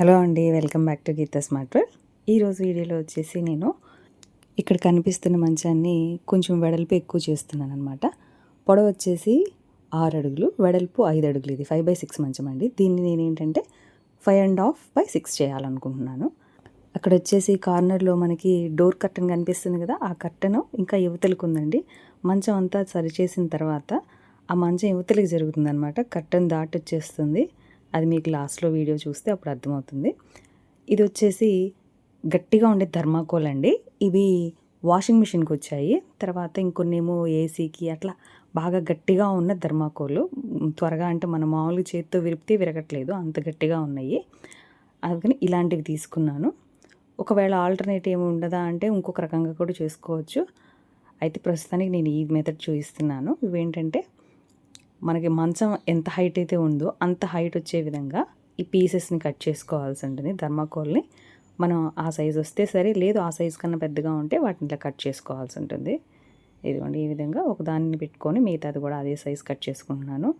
Hello అండి welcome back to Geetha smart ఈరోజు వీడియోలో వచ్చేసి నేను ఇక్కడ కనిపిస్తున్న మంచాన్ని కొంచెం వెడల్పు ఎక్కువ చేస్తున్నాను అనమాట పొడవు వచ్చేసి ఆరు అడుగులు వెడల్పు ఐదు అడుగులు. ఇది ఫైవ్ బై సిక్స్ మంచం అండి. దీన్ని నేను ఏంటంటే five and half by six చేయాలనుకుంటున్నాను. అక్కడ వచ్చేసి కార్నర్లో మనకి డోర్ కర్టన్ కనిపిస్తుంది కదా ఆ కర్టన్ ఇంకా యువతలకు ఉందండి. మంచం అంతా సరిచేసిన తర్వాత ఆ మంచం యువతలకు జరుగుతుంది అనమాట కర్టన్ దాటొచ్చేస్తుంది. అది మీకు లాస్ట్లో వీడియో చూస్తే అప్పుడు అర్థమవుతుంది. ఇది వచ్చేసి గట్టిగా ఉండే ధర్మాకోల్ అండి. ఇవి వాషింగ్ మిషన్కి వచ్చాయి. తర్వాత ఇంకొన్ని ఏమో ఏసీకి అట్లా బాగా గట్టిగా ఉన్న ధర్మాకోలు త్వరగా అంటే మన మామూలుగా చేతితో విరిపితే విరగట్లేదు అంత గట్టిగా ఉన్నాయి. అందుకని ఇలాంటివి తీసుకున్నాను. ఒకవేళ ఆల్టర్నేట్ ఏమి ఉండదా అంటే ఇంకొక రకంగా కూడా చేసుకోవచ్చు. అయితే ప్రస్తుతానికి నేను ఈ మెథడ్ చూపిస్తున్నాను. ఇవేంటంటే మనకి మంచం ఎంత హైట్ అయితే ఉందో అంత హైట్ వచ్చే విధంగా ఈ పీసెస్ని కట్ చేసుకోవాల్సి ఉంటుంది ధర్మాకోల్ని మనం ఆ సైజ్ వస్తే సరే లేదు ఆ సైజ్ కన్నా పెద్దగా ఉంటే వాటిని ఇట్లా కట్ చేసుకోవాల్సి ఉంటుంది ఇదిగోండి ఈ విధంగా ఒక దానిని పెట్టుకొని మిగతాది కూడా అదే సైజ్ కట్ చేసుకుంటున్నాను.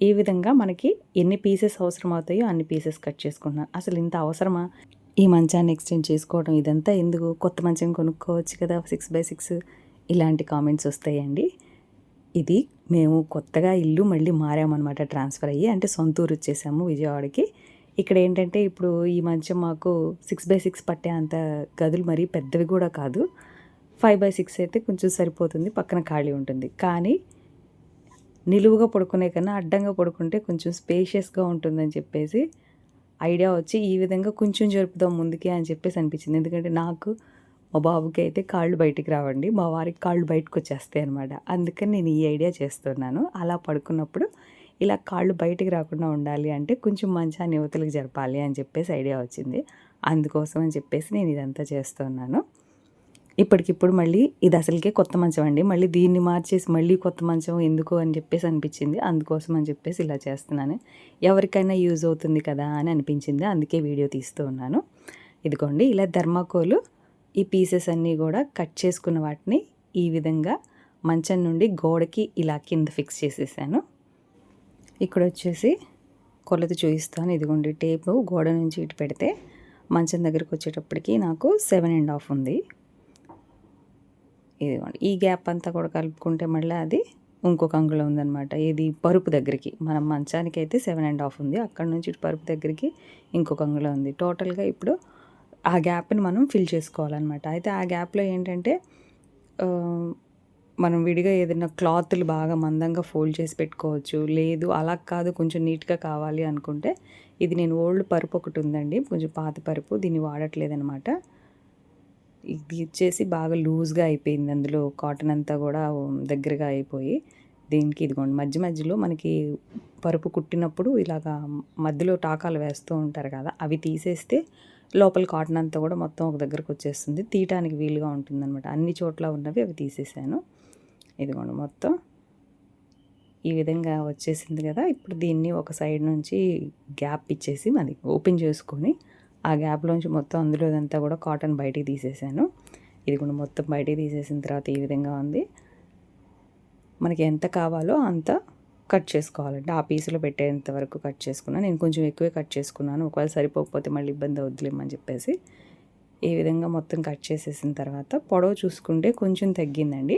ఈ విధంగా మనకి ఎన్ని పీసెస్ అవసరం అవుతాయో అన్ని పీసెస్ కట్ చేసుకుంటున్నాను. అసలు ఇంత అవసరమా? ఈ మంచాన్ని ఎక్స్టెండ్ చేసుకోవడం ఇదంతా ఎందుకు? కొత్త మంచం కొనుక్కోవచ్చు కదా సిక్స్ బై సిక్స్ ఇలాంటి కామెంట్స్ వస్తాయండి. ఇది మేము కొత్తగా ఇల్లు మళ్ళీ మారామన్నమాట ట్రాన్స్ఫర్ అయ్యి. అంటే సొంత ఊరు వచ్చేసాము విజయవాడకి. ఇక్కడ ఏంటంటే ఇప్పుడు ఈ మధ్య మాకు సిక్స్ బై సిక్స్ పట్టే అంత గదులు మరీ పెద్దవి కూడా కాదు. ఫైవ్ బై సిక్స్ అయితే కొంచెం సరిపోతుంది పక్కన ఖాళీ ఉంటుంది. కానీ నిలువుగా పడుకునే కన్నా అడ్డంగా పడుకుంటే కొంచెం స్పేషియస్గా ఉంటుందని చెప్పేసి ఐడియా వచ్చి ఈ విధంగా కొంచెం జరుపుదాం ముందుకే అని చెప్పేసి అనిపించింది. ఎందుకంటే నాకు మా బాబుకి అయితే కాళ్ళు బయటికి రావండి. మా వారికి కాళ్ళు బయటకు వచ్చేస్తాయి అనమాట అందుకని నేను ఈ ఐడియా చేస్తున్నాను. అలా పడుకున్నప్పుడు ఇలా కాళ్ళు బయటికి రాకుండా ఉండాలి అంటే కొంచెం మంచాన్ని యువతలకు జరపాలి అని చెప్పేసి ఐడియా వచ్చింది. అందుకోసం అని చెప్పేసి నేను ఇదంతా చేస్తున్నాను. ఇప్పటికిప్పుడు మళ్ళీ ఇది అసలుకే కొత్త మంచం అండి. మళ్ళీ దీన్ని మార్చేసి మళ్ళీ కొత్త మంచం ఎందుకు అని చెప్పేసి అనిపించింది. అందుకోసం అని చెప్పేసి ఇలా చేస్తున్నాను. ఎవరికైనా యూజ్ అవుతుంది కదా అని అనిపించింది. అందుకే వీడియో తీస్తూ ఉన్నాను. ఇదిగోండి ఇలా ధర్మాకోలు ఈ పీసెస్ అన్నీ కూడా కట్ చేసుకున్న వాటిని ఈ విధంగా మంచం నుండి గోడకి ఇలా కింద ఫిక్స్ చేసేసాను. ఇక్కడ వచ్చేసి కొలత చూపిస్తాను. ఇదిగోండి టేపు గోడ నుంచి ఇటు పెడితే మంచం దగ్గరికి వచ్చేటప్పటికి నాకు సెవెన్ అండ్ హాఫ్ ఉంది. ఇదిగోండి ఈ గ్యాప్ అంతా కూడా కలుపుకుంటే మళ్ళీ అది ఇంకొక అంగుళం ఉందన్నమాట. ఇది పరుపు దగ్గరికి. మనం మంచానికి అయితే సెవెన్ అండ్ హాఫ్ ఉంది. అక్కడ నుంచి ఇటు పరుపు దగ్గరికి ఇంకొక అంగుళం ఉంది. టోటల్గా ఇప్పుడు ఆ గ్యాప్ని మనం ఫిల్ చేసుకోవాలన్నమాట. అయితే ఆ గ్యాప్లో ఏంటంటే మనం విడిగా ఏదైనా క్లాత్లు బాగా మందంగా ఫోల్డ్ చేసి పెట్టుకోవచ్చు. లేదు అలా కాదు కొంచెం నీట్గా కావాలి అనుకుంటే ఇది నేను ఓల్డ్ పరుపు ఒకటి ఉందండి కొంచెం పాత పరుపు దీన్ని వాడట్లేదనమాట ఇది వచ్చేసి బాగా లూజ్గా అయిపోయింది. అందులో కాటన్ అంతా కూడా దగ్గరగా అయిపోయి దీనికి ఇదిగోండి. మధ్య మధ్యలో మనకి పరుపు కుట్టినప్పుడు ఇలాగా మధ్యలో టాకాలు వేస్తూ ఉంటారు కదా అవి తీసేస్తే లోపల కాటన్ అంతా కూడా మొత్తం ఒక దగ్గరకు వచ్చేస్తుంది. తీయటానికి వీలుగా ఉంటుందన్నమాట. అన్ని చోట్ల ఉన్నవి అవి తీసేసాను. ఇదిగోండి మొత్తం. ఈ విధంగా వచ్చేసింది కదా. ఇప్పుడు దీన్ని ఒక సైడ్ నుంచి గ్యాప్ ఇచ్చేసి మరి ఓపెన్ చేసుకొని ఆ గ్యాప్లోంచి మొత్తం అందులో అంతా కూడా కాటన్ బయటికి తీసేసాను. ఇది కూడా మొత్తం బయటికి తీసేసిన తర్వాత ఈ విధంగా ఉంది. మనకి ఎంత కావాలో అంత కట్ చేసుకోవాలంటే ఆ పీసులో పెట్టేంత వరకు కట్ చేసుకున్నాను నేను కొంచెం ఎక్కువే కట్ చేసుకున్నాను ఒకవేళ సరిపోకపోతే మళ్ళీ ఇబ్బంది వద్దులేమని చెప్పేసి. ఈ విధంగా మొత్తం కట్ చేసేసిన తర్వాత పొడవు చూసుకుంటే కొంచెం తగ్గిందండి.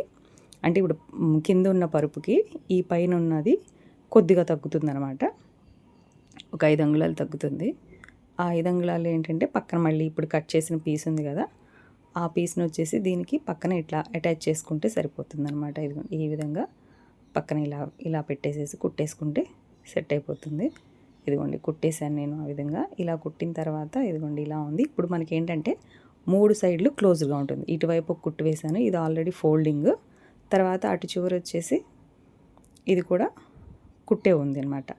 అంటే ఇప్పుడు కింద ఉన్న పరుపుకి ఈ పైన ఉన్నది కొద్దిగా తగ్గుతుంది అనమాట ఒక ఐదు అంగుళాలు తగ్గుతుంది. ఆ ఐదు అంగుళాలు ఏంటంటే పక్కన మళ్ళీ ఇప్పుడు కట్ చేసిన పీస్ ఉంది కదా ఆ పీస్ని వచ్చేసి దీనికి పక్కన ఇట్లా అటాచ్ చేసుకుంటే సరిపోతుంది అనమాట ఈ విధంగా పక్కన ఇలా ఇలా పెట్టేసేసి కుట్టేసుకుంటే సెట్ అయిపోతుంది. ఇదిగోండి కుట్టేశాను నేను ఆ విధంగా. ఇలా కుట్టిన తర్వాత ఇదిగోండి ఇలా ఉంది. ఇప్పుడు మనకి ఏంటంటే మూడు సైడ్లు క్లోజ్గా ఉంటుంది. ఇటువైపు ఒక కుట్టివేశాను ఇది ఆల్రెడీ ఫోల్డింగ్. తర్వాత అటు చివరి వచ్చేసి ఇది కూడా కుట్టే ఉంది అనమాట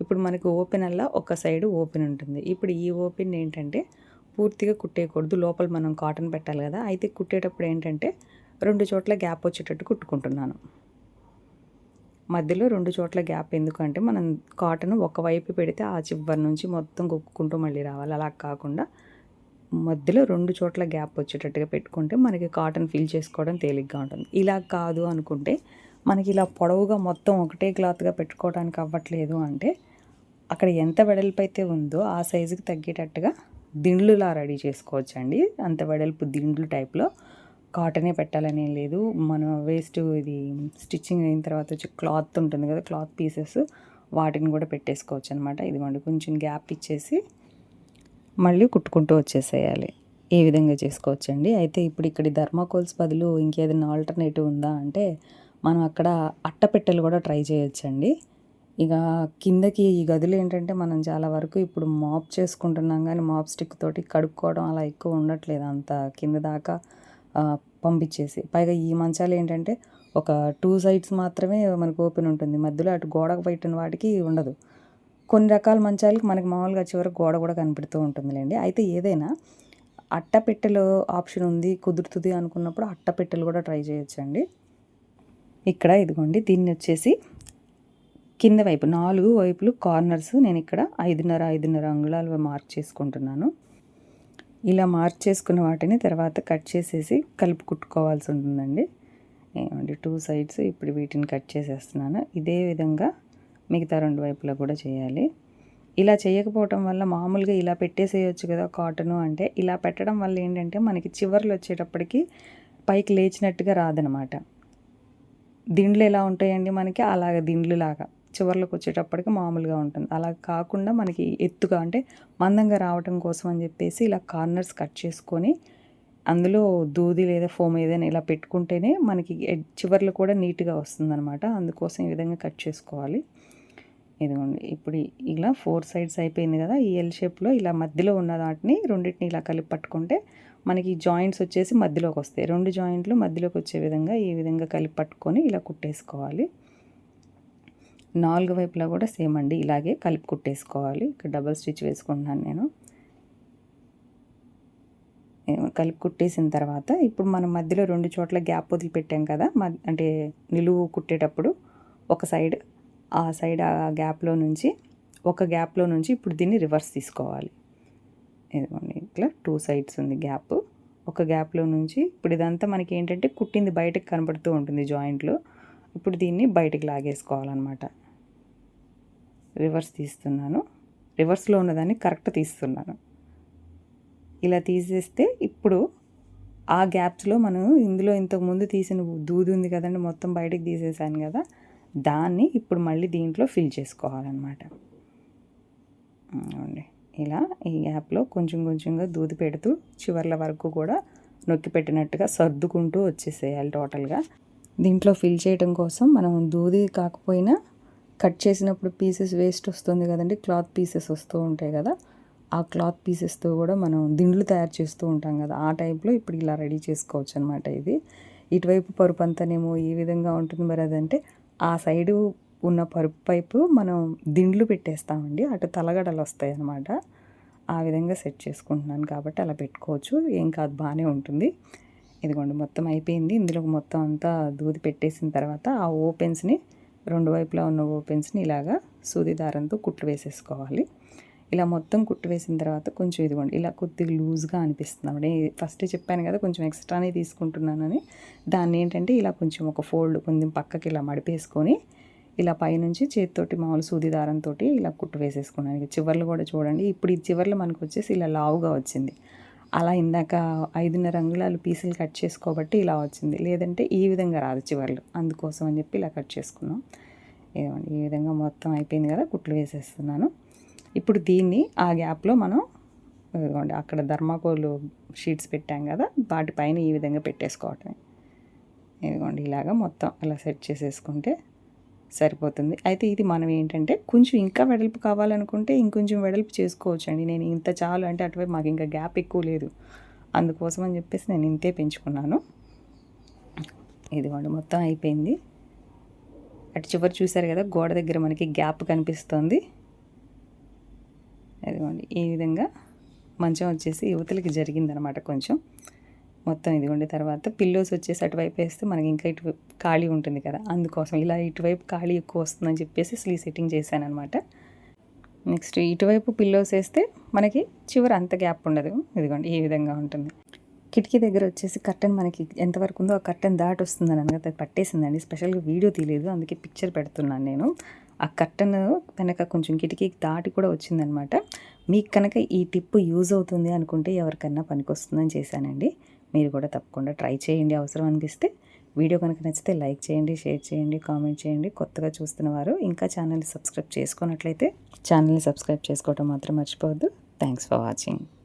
ఇప్పుడు మనకి ఓపెన్ అలా ఒక సైడ్ ఓపెన్ ఉంటుంది. ఇప్పుడు ఈ ఓపెన్ ఏంటంటే పూర్తిగా కుట్టేయకూడదు. లోపల మనం కాటన్ పెట్టాలి కదా. అయితే కుట్టేటప్పుడు ఏంటంటే రెండు చోట్ల గ్యాప్ వచ్చేటట్టు కుట్టుకుంటున్నాను. మధ్యలో రెండు చోట్ల గ్యాప్ ఎందుకంటే మనం కాటన్ ఒకవైపు పెడితే ఆ చివరి నుంచి మొత్తం కుక్కుంటూ మళ్ళీ రావాలి. అలా కాకుండా మధ్యలో రెండు చోట్ల గ్యాప్ వచ్చేటట్టుగా పెట్టుకుంటే మనకి కాటన్ ఫిల్ చేసుకోవడం తేలిగ్గా ఉంటుంది. ఇలా కాదు అనుకుంటే మనకి ఇలా పొడవుగా మొత్తం ఒకటే క్లాత్గా పెట్టుకోవడానికి అవ్వట్లేదు అంటే అక్కడ ఎంత వెడల్పు అయితే ఉందో ఆ సైజుకి తగ్గేటట్టుగా దిండ్లులా రెడీ చేసుకోవచ్చండి. అంత వెడల్పు దిండ్లు టైప్లో కాటనే పెట్టాలని ఏం లేదు. మన వేస్ట్ ఇది స్టిచ్చింగ్ అయిన తర్వాత వచ్చి క్లాత్ ఉంటుంది కదా క్లాత్ పీసెస్ వాటిని కూడా పెట్టేసుకోవచ్చు అనమాట ఇదిగోండి కొంచెం గ్యాప్ ఇచ్చేసి మళ్ళీ కుట్టుకుంటూ వచ్చేసేయాలి. ఏ విధంగా చేసుకోవచ్చండి? అయితే ఇప్పుడు ఇక్కడ ధర్మాకోల్స్ బదులు ఇంకేదైనా ఆల్టర్నేటివ్ ఉందా అంటే మనం అక్కడ అట్టపెట్టెలు కూడా ట్రై చేయొచ్చండి. ఇక కిందకి ఈ గదులు ఏంటంటే మనం చాలా వరకు ఇప్పుడు మాప్ చేసుకుంటున్నాం కానీ మాప్ స్టిక్ తోటి కడుక్కోవడం అలా ఎక్కువ ఉండట్లేదు అంత. కింద దాకా పంపించేసి. పైగా ఈ మంచాలు ఏంటంటే ఒక టూ సైడ్స్ మాత్రమే మనకు ఓపెన్ ఉంటుంది. మధ్యలో అటు గోడకు పెట్టిన వాటికి ఉండదు. కొన్ని రకాల మంచాలకి మనకి మామూలుగా చివరకు గోడ కూడా కనిపెడుతూ ఉంటుందిలేండి. అయితే ఏదైనా అట్టపెట్టెలు ఆప్షన్ ఉంది కుదురుతుంది అనుకున్నప్పుడు అట్టపెట్టెలు కూడా ట్రై చేయొచ్చండి. ఇక్కడ ఇదిగోండి దీన్ని వచ్చేసి కింద వైపు నాలుగు వైపులు కార్నర్స్ నేను ఇక్కడ ఐదున్నర ఐదున్నర అంగుళాలు మార్క్ చేసుకుంటున్నాను. ఇలా మార్చేసుకున్న వాటిని తర్వాత కట్ చేసేసి కలుపు కుట్టుకోవాల్సి ఉంటుందండి. ఏమండి టూ సైడ్స్ ఇప్పుడు వీటిని కట్ చేసేస్తున్నాను. ఇదే విధంగా మిగతా రెండు వైపులా కూడా చేయాలి. ఇలా చేయకపోవటం వల్ల మామూలుగా ఇలా పెట్టేసేయచ్చు కదా కాటను అంటే ఇలా పెట్టడం వల్ల ఏంటంటే మనకి చివర్లు వచ్చేటప్పటికి పైకి లేచినట్టుగా రాదనమాట. దిండ్లు ఎలా ఉంటాయండి మనకి? అలాగ దిండ్లు లాగా చివర్లకు వచ్చేటప్పటికి మామూలుగా ఉంటుంది. అలా కాకుండా మనకి ఎత్తుగా అంటే మందంగా రావటం కోసం అని చెప్పేసి ఇలా కార్నర్స్ కట్ చేసుకొని అందులో దూది లేదా ఫోమ్ ఏదైనా ఇలా పెట్టుకుంటేనే మనకి చివర్లు కూడా నీట్గా వస్తుందన్నమాట. అందుకోసం ఈ విధంగా కట్ చేసుకోవాలి. ఇదిగోండి. ఇప్పుడు ఇలా ఫోర్ సైడ్స్ అయిపోయింది కదా ఈ ఎల్ షేప్లో ఇలా మధ్యలో ఉన్న వాటిని రెండింటిని ఇలా కలిపి పట్టుకుంటే మనకి జాయింట్స్ వచ్చేసి మధ్యలోకి వస్తాయి. రెండు జాయింట్లు మధ్యలోకి వచ్చే విధంగా ఈ విధంగా కలిపి పట్టుకొని ఇలా కుట్టేసుకోవాలి. నాలుగు వైపులా కూడా సేమ్ అండి. ఇలాగే కలిపి కుట్టేసుకోవాలి. ఇక్కడ డబల్ స్టిచ్ వేసుకుంటున్నాను నేను. కలిపి కుట్టేసిన తర్వాత ఇప్పుడు మనం మధ్యలో రెండు చోట్ల గ్యాప్ వదిలిపెట్టాం కదా. అంటే నిలువు కుట్టేటప్పుడు ఒక సైడ్ ఆ సైడ్ ఆ గ్యాప్లో నుంచి ఒక గ్యాప్లో నుంచి ఇప్పుడు దీన్ని రివర్స్ తీసుకోవాలి. ఇదిగోండి ఇట్లా టూ సైడ్స్ ఉంది గ్యాప్. ఒక గ్యాప్లో నుంచి ఇప్పుడు ఇదంతా మనకి ఏంటంటే కుట్టింది బయటకు కనబడుతూ ఉంటుంది జాయింట్లో. ఇప్పుడు దీన్ని బయటకు లాగేసుకోవాలన్నమాట. రివర్స్ తీస్తున్నాను. రివర్స్లో ఉన్నదాన్ని కరెక్ట్ తీస్తున్నాను. ఇలా తీసేస్తే ఇప్పుడు ఆ గ్యాప్స్లో మనం ఇందులో ఇంతకుముందు తీసిన దూది ఉంది కదండి మొత్తం బయటకు తీసేసాను కదా దాన్ని ఇప్పుడు మళ్ళీ దీంట్లో ఫిల్ చేసుకోవాలన్నమాట. అవునండి. ఇలా ఈ యాప్లో కొంచెం కొంచెంగా దూది పెడుతూ చివర్ల వరకు కూడా నొక్కి పెట్టినట్టుగా సర్దుకుంటూ వచ్చేసేయాలి టోటల్గా. దీంట్లో ఫిల్ చేయడం కోసం మనం దూది కాకపోయినా కట్ చేసినప్పుడు పీసెస్ వేస్ట్ వస్తుంది కదండి క్లాత్ పీసెస్ వస్తూ ఉంటాయి కదా ఆ క్లాత్ పీసెస్తో కూడా మనం దిండ్లు తయారు చేస్తూ ఉంటాం కదా ఆ టైప్లో ఇప్పుడు ఇలా రెడీ చేసుకోవచ్చు అనమాట ఇది. ఇటువైపు పరుపు అంతానేమో ఏ విధంగా ఉంటుంది మరి అదంటే ఆ సైడు ఉన్న పరుపు పైపు మనం దిండ్లు పెట్టేస్తామండి అటు తలగడలు వస్తాయి అన్నమాట ఆ విధంగా సెట్ చేసుకుంటున్నాను కాబట్టి అలా పెట్టుకోవచ్చు ఏం కాదు బాగానే ఉంటుంది. ఇదిగోండి మొత్తం అయిపోయింది. ఇందులో మొత్తం అంతా దూది పెట్టేసిన తర్వాత ఆ ఓపెన్స్ని రెండు వైపులా ఉన్న ఓపెన్స్ని ఇలాగా సూది దారంతో కుట్లు వేసేసుకోవాలి. ఇలా మొత్తం కుట్టు వేసిన తర్వాత కొంచెం ఇదిగోండి ఇలా కొద్దిగా లూజ్గా అనిపిస్తుంది ఫస్ట్ చెప్పాను కదా కొంచెం ఎక్స్ట్రానే తీసుకుంటున్నానని. దాన్ని ఏంటంటే ఇలా కొంచెం ఒక ఫోల్డ్ కొంచెం పక్కకి ఇలా మడిపేసుకొని ఇలా పైనుంచి చేతితోటి మామూలు సూది దారంతో ఇలా కుట్టు వేసేసుకున్నాను. ఇక చివర్లు కూడా చూడండి ఇప్పుడు ఈ చివర్లు మనకు వచ్చేసి ఇలా లావుగా వచ్చింది. అలా ఇందాక ఐదున్నర అంగుళాలు పీసులు కట్ చేసుకోబట్టి ఇలా వచ్చింది. లేదంటే ఈ విధంగా రాదు చివర్లు. అందుకోసం అని చెప్పి ఇలా కట్ చేసుకున్నాం. ఏమండి ఈ విధంగా మొత్తం అయిపోయింది కదా కుట్లు వేసేస్తున్నాను. ఇప్పుడు దీన్ని ఆ గ్యాప్లో మనం ఇదిగోండి అక్కడ ధర్మాకోలు షీట్స్ పెట్టాం కదా వాటిపైన ఈ విధంగా పెట్టేసుకోవటమే. ఇదిగోండి ఇలాగా మొత్తం అలా సెట్ చేసేసుకుంటే సరిపోతుంది. అయితే ఇది మనం ఏంటంటే కొంచెం ఇంకా వెడల్పు కావాలనుకుంటే ఇంకొంచెం వెడల్పు చేసుకోవచ్చు అండి నేను ఇంత చాలు అంటే అటువైపు మాకు ఇంకా గ్యాప్ ఎక్కువ లేదు. అందుకోసం అని చెప్పేసి నేను ఇంతే పెంచుకున్నాను. ఇదిగోండి మొత్తం అయిపోయింది. అటు చివరి చూసారు కదా గోడ దగ్గర మనకి గ్యాప్ కనిపిస్తుంది. ఇదిగోండి ఈ విధంగా మంచం వచ్చేసి యువతలకి జరిగిందనమాట కొంచెం. మొత్తం ఇదిగోండి. తర్వాత పిల్లోస్ వచ్చేసి అటువైపు వేస్తే మనకి ఇంకా ఇటు ఖాళీ ఉంటుంది కదా. అందుకోసం ఇలా ఇటువైపు ఖాళీ ఎక్కువ వస్తుందని చెప్పేసి స్లీ సెట్టింగ్ చేశాను అనమాట నెక్స్ట్ ఇటువైపు పిల్లోస్ వేస్తే మనకి చివరి అంత గ్యాప్ ఉండదు. ఇదిగోండి ఈ విధంగా ఉంటుంది. కిటికీ దగ్గర వచ్చేసి కర్టెన్ మనకి ఎంతవరకు ఉందో ఆ కర్టన్ దాటి వస్తుందని అనగా పట్టేసిందండి. స్పెషల్గా వీడియో తీయలేదు అందుకే పిక్చర్ పెడుతున్నాను నేను. ఆ కర్టెన్ వెనక కొంచెం కిటికీకి దాటి కూడా వచ్చిందనమాట మీకు కనుక ఈ టిప్ యూజ్ అవుతుంది అనుకుంటే ఎవరికన్నా పనికొస్తుందని చేశానండి. మీరు కూడా తప్పకుండా ట్రై చేయండి. అవసరం అనిపిస్తే వీడియో కనుక నచ్చితే లైక్ చేయండి షేర్ చేయండి కామెంట్ చేయండి. కొత్తగా చూస్తున్న వారు ఇంకా ఛానల్ని సబ్స్క్రైబ్ చేసుకున్నట్లయితే ఛానల్ని సబ్స్క్రైబ్ చేసుకోవడం మాత్రం మర్చిపోవద్దు. Thanks for watching.